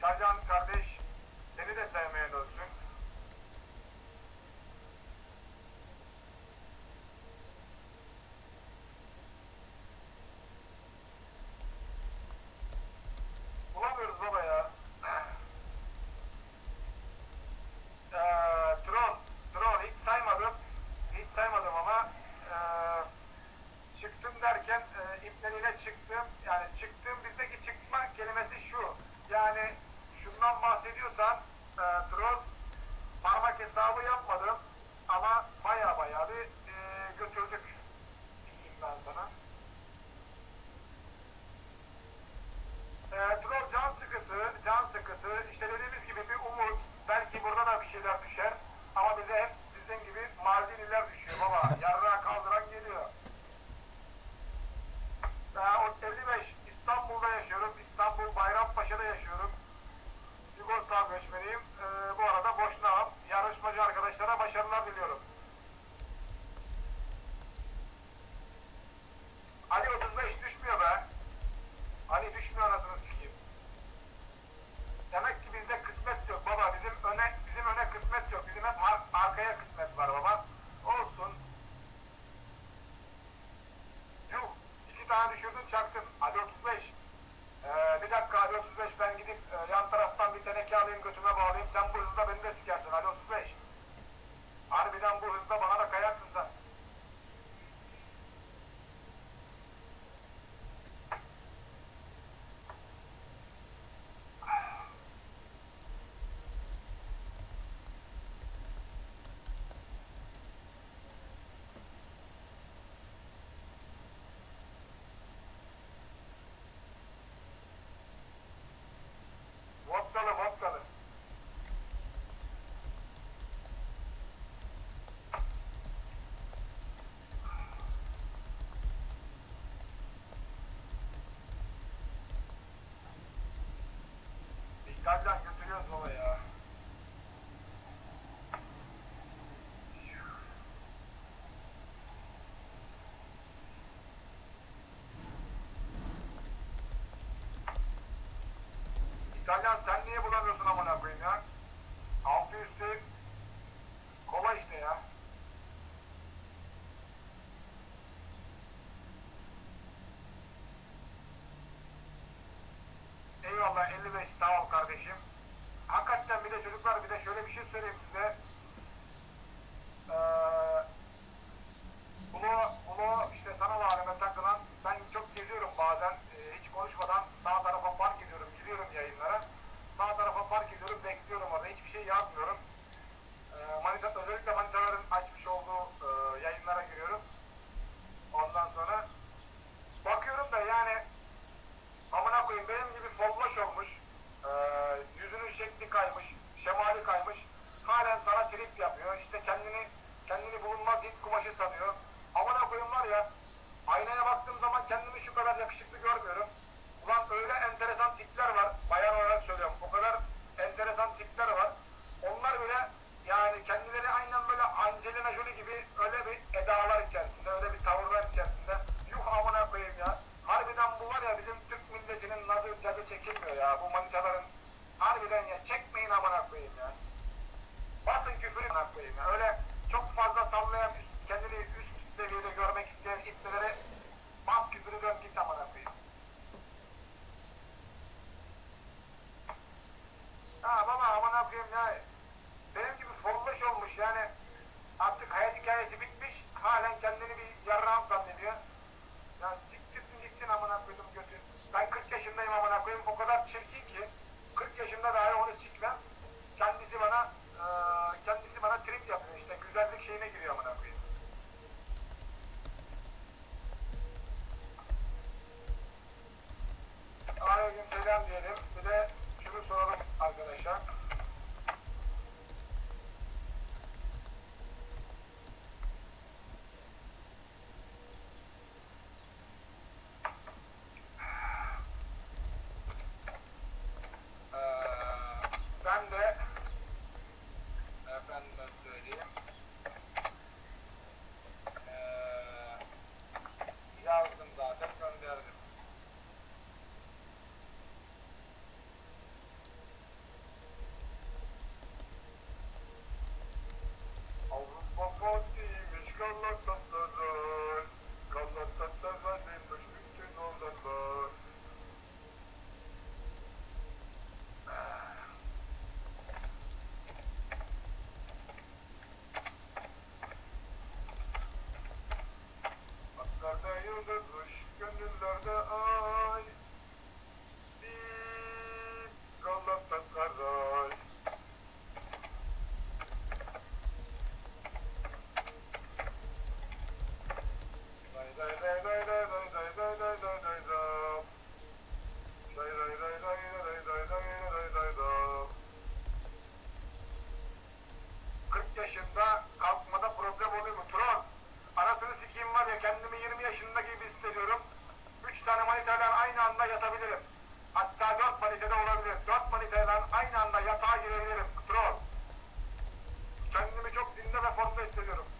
Tarzan Nereden götürüyoruz baba ya? İtalyan sen niye bulamıyorsun amına koyayım ya? 15 ediyorum.